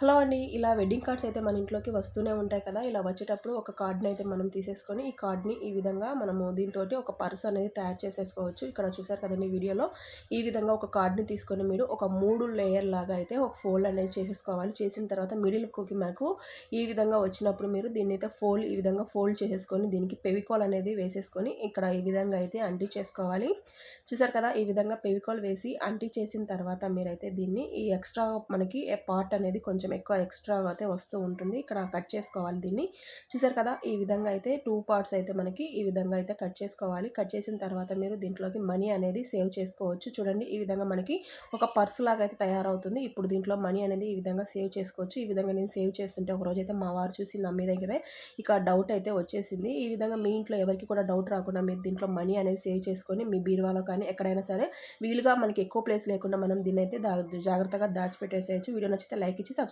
Hello అండి ఇలా wedding cards అయితే మన ఇంట్లోకి వస్తూనే ఉంటాయి కదా ఇలా వచ్చేటప్పుడు ఒక కార్డ్ని అయితే మనం తీసేసుకొని ఈ కార్డ్ని ఈ విధంగా మనము దీంతో ఒక పర్స్ అనేది తయారు చేసేసుకోవచ్చు. ఇక్కడ చూసారు కదండి వీడియోలో ఈ విధంగా ఒక కార్డ్ని తీసుకొని మీరు ఒక మూడు లేయర్ లాగా అయితే ఒక ఫోల్డ్ అనేది చేసేసుకోవాలి. చేసిన తర్వాత మిడిల్ కుకి మనకు ఈ విధంగా వచ్చినప్పుడు మీరు దీన్ని అయితే ఫోల్డ్ ఈ విధంగా ఫోల్డ్ చేసేసుకొని దీనికి పెవికోల్ అనేది వేసేసుకొని ఇక్కడ ఈ విధంగా అయితే అంటి చేసుకోవాలి. చూసారు కదా ఈ విధంగా పెవికాల్ వేసి అంటి చేసిన తర్వాత మీరైతే దీన్ని ఈ ఎక్స్ట్రా మనకి పార్ట్ అనేది కొంచెం కొంచెం ఎక్కువ ఎక్స్ట్రా అయితే వస్తూ ఉంటుంది. ఇక్కడ కట్ చేసుకోవాలి దీన్ని. చూసారు కదా ఈ విధంగా అయితే టూ పార్ట్స్ అయితే మనకి ఈ విధంగా అయితే కట్ చేసుకోవాలి. కట్ చేసిన తర్వాత మీరు దీంట్లోకి మనీ అనేది సేవ్ చేసుకోవచ్చు. చూడండి ఈ విధంగా మనకి ఒక పర్స్ లాగా అయితే తయారవుతుంది. ఇప్పుడు దీంట్లో మనీ అనేది ఈ విధంగా సేవ్ చేసుకోవచ్చు. ఈ విధంగా నేను సేవ్ చేస్తుంటే ఒక రోజు అయితే మా వారు చూసి నమ్మి దగ్గరే ఇక డౌట్ అయితే వచ్చేసింది. ఈ విధంగా మీ ఇంట్లో ఎవరికి కూడా డౌట్ రాకుండా మీరు దీంట్లో మనీ అనేది సేవ్ చేసుకొని మీ బీరువాలో కానీ ఎక్కడైనా సరే వీలుగా మనకి ఎక్కువ ప్లేస్ లేకుండా మనం దీన్ని అయితే జాగ్రత్తగా దాచిపెట్టేసేయచ్చు. వీడియో నచ్చితే లైక్ ఇచ్చి